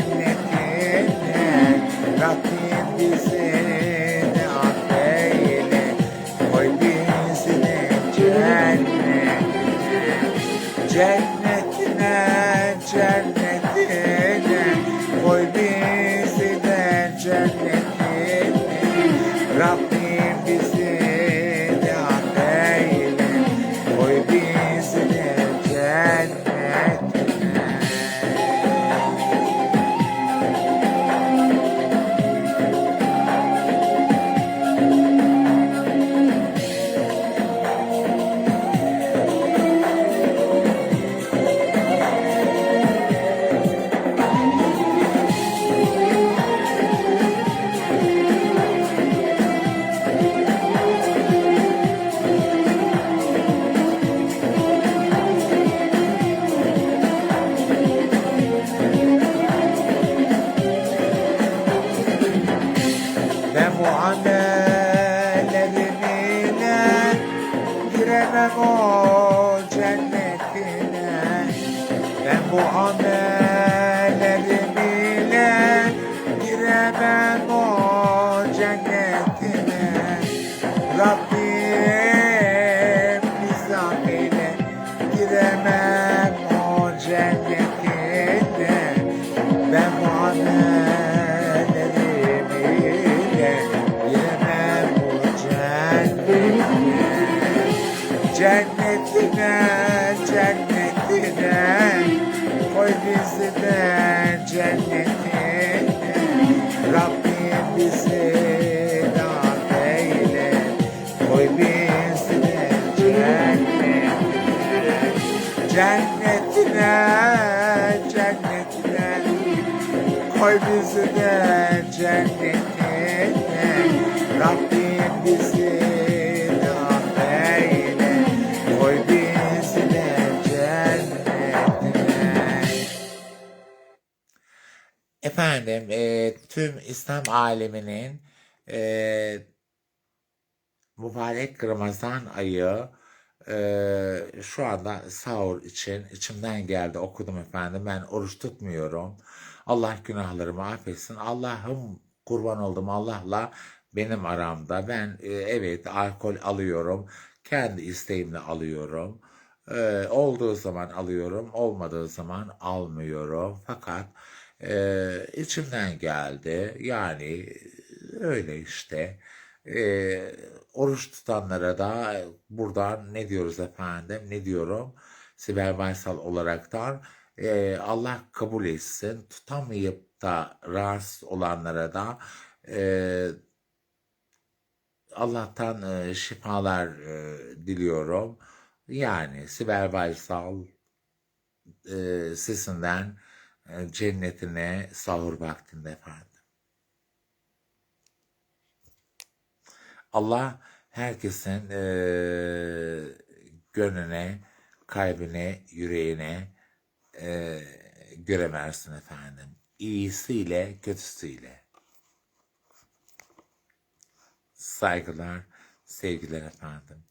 cennetine Rabbim bizi de affeyle Koy bizi de cennetine Cennet muamel evimine Giremem o cennetine. Ben bu Koy bizi de cennetine Rabbim bizi davet eyle. Koy bizi de cennetine Cennetine, cennetine. Koy bizi de cennetine Rabbim Efendim, e, tüm İslam aleminin e, mübarek Ramazan ayı e, şu anda sahur için içimden geldi okudum efendim. Ben oruç tutmuyorum. Allah günahlarımı affetsin. Allah'ım kurban oldum Allah'la benim aramda. Ben e, evet alkol alıyorum. Kendi isteğimle alıyorum. E, olduğu zaman alıyorum. Olmadığı zaman almıyorum. Fakat e, içimden geldi. Yani öyle işte. Ee, oruç tutanlara da buradan ne diyoruz efendim? Ne diyorum? Sibel Baysal olaraktan e, Allah kabul etsin. Tutamayıp da rahatsız olanlara da e, Allah'tan e, şifalar e, diliyorum. Yani Sibel Baysal e, sesinden cennetine sahur vaktinde efendim. Allah herkesin eee gönlüne, kalbine, yüreğine eee göre versin efendim. İyisiyle, kötüsüyle. Saygılar, sevgiler efendim.